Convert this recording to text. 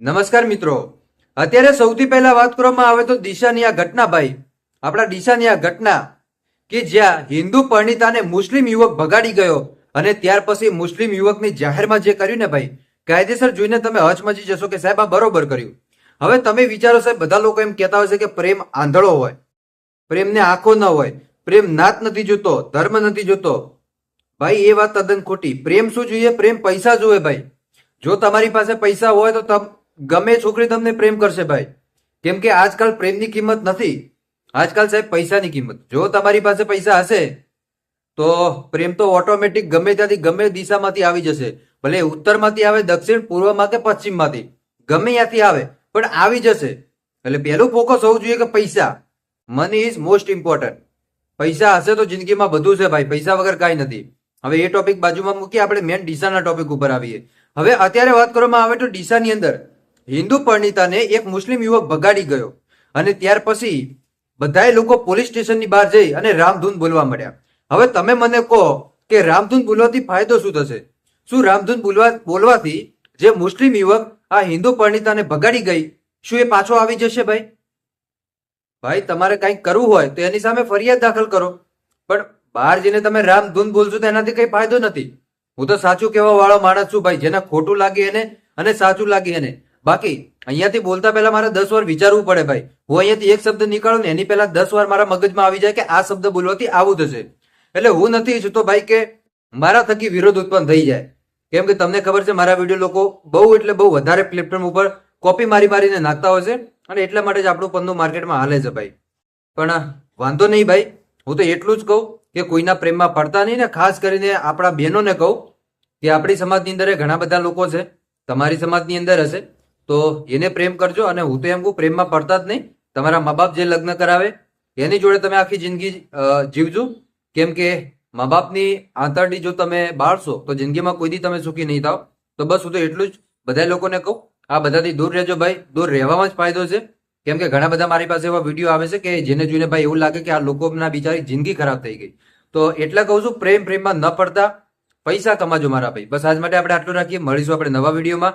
નમસ્કાર મિત્રો. અત્યારે સૌથી પહેલા વાત કરવામાં આવે તો દિશાની આ ઘટના ભાઈ. આપણા દિશાની આ ઘટના કે જ્યાં હિન્દુ પરણિતાને મુસ્લિમ યુવક ભગાડી ગયો અને ત્યાર પછી મુસ્લિમ યુવકની જાહેરમાં જે કર્યું ને ભાઈ, કાયદેસર જોઈને તમે હચમચી જશો કે સાહેબ આ બરોબર કર્યું. હવે તમે વિચારો સાહેબ, બધા લોકો એમ કહેતા હોય છે કે પ્રેમ આંધળો હોય, પ્રેમને આંખો ન હોય, પ્રેમ નાત નથી જોતો, ધર્મ નથી જોતો. ભાઈ, એ વાત તદ્દન ખોટી. પ્રેમ શું જોઈએ? પ્રેમ પૈસા જોઈએ ભાઈ. જો તમારી પાસે પૈસા હોય તો ગમે છોકરી તમને પ્રેમ કરશે ભાઈ. કેમ કે આજકાલ પ્રેમની કિંમત નથી. આજકાલ સાહેબ પૈસાની કિંમત. જો તમારી પાસે પૈસા હશે, તો પ્રેમ તો ઓટોમેટિક ગમે ત્યાંથી ગમે દિશામાંથી આવી જશે. ભલે ઉત્તરમાંથી આવે, દક્ષિણ, પૂર્વમાં કે પશ્ચિમમાંથી. ગમે ત્યાંથી આવે, પણ આવી જશે. એટલે પહેલું ફોકસ હોવું જોઈએ કે પૈસા. મની ઇઝ મોસ્ટ ઇમ્પોર્ટન્ટ પૈસા હશે તો જિંદગીમાં બધું છે ભાઈ. પૈસા વગર કાંઈ નથી. હવે એ ટોપિક બાજુમાં મૂકી આપણે મેન ડીસાના ટોપિક ઉપર આવીએ. હવે અત્યારે વાત કરવામાં આવે તો ડીસાની અંદર હિન્દુ પરણિતાને એક મુસ્લિમ યુવક ભગાડી ગયો અને ત્યાર પછી બધાય લોકો પોલીસ સ્ટેશનની બહાર જઈ અને રામધૂન બોલવા મળ્યા હવે તમે મને કહો કે રામધૂન બોલવાથી ફાયદો શું થશે? શું રામધૂન બોલવા, બોલવાથી જે મુસ્લિમ યુવક આ હિન્દુ પરણિતાને ભગાડી ગઈ, શું એ પાછો આવી જશે ભાઈ? ભાઈ, તમારે કંઈક કરવું હોય તો એની સામે ફરિયાદ દાખલ કરો. પણ બહાર જઈને તમે રામધૂન બોલશો તો એનાથી કઈ ફાયદો નથી. હું તો સાચું કહેવા વાળો માણસ છું ભાઈ, જેને ખોટું લાગે એને અને સાચું લાગે એને. બાકી, અહીંયાથી બોલતા પહેલા મારે દસ વાર વિચારવું પડે ભાઈ. હું અહીંયાથી એક શબ્દ નીકાળું ને એની પહેલા દસ વાર મારા મગજમાં આવી જાય કે આ શબ્દ બોલવાથી આવું થશે. એટલે હું નથી ઈચ્છતો ભાઈ કે મારા થકી વિરોધ ઉત્પન્ન થઈ જાય. કેમ કે તમને ખબર છે, મારા વીડિયો લોકો બહુ એટલે બહુ વધારે પ્લેટફોર્મ ઉપર કોપી મારી મારીને નાખતા હોય છે અને એટલા માટે જ આપણું પન્નું માર્કેટમાં હાલે છે ભાઈ. પણ વાંધો નહીં ભાઈ. હું તો એટલું જ કહું કે કોઈના પ્રેમમાં પડતા નહીં ને ખાસ કરીને આપણા બહેનોને કહું કે આપણી સમાજની અંદર ઘણા બધા લોકો છે. તમારી સમાજની અંદર હશે. તો એને પ્રેમ કરજો અને હું તો એમ કહું, પ્રેમમાં પડતા જ નહીં. તમારા મા બાપ જે લગ્ન કરાવે, એની જોડે તમે આખી જિંદગી જીવજો. કેમ કે મા બાપની આંતરડી જો તમે બાળશો, તો જિંદગીમાં કોઈ દી તમે સુખી નહીં થાવ. તો બસ હું તો એટલું જ બધા લોકોને કહું, આ બધાથી દૂર રહેજો ભાઈ. દૂર રહેવામાં જ ફાયદો છે. કેમ કે ઘણા બધા મારી પાસે એવા વીડિયો આવે છે કે જેને જોઈને ભાઈ એવું લાગે કે આ લોકોના બિચારી જિંદગી ખરાબ થઈ ગઈ. તો એટલા કહું છું, પ્રેમ પ્રેમમાં ન પડતા. પૈસા કમાજો મારા ભાઈ. બસ આજ માટે આપણે આટલું રાખીએ. મળીશું આપણે નવા વિડીયોમાં.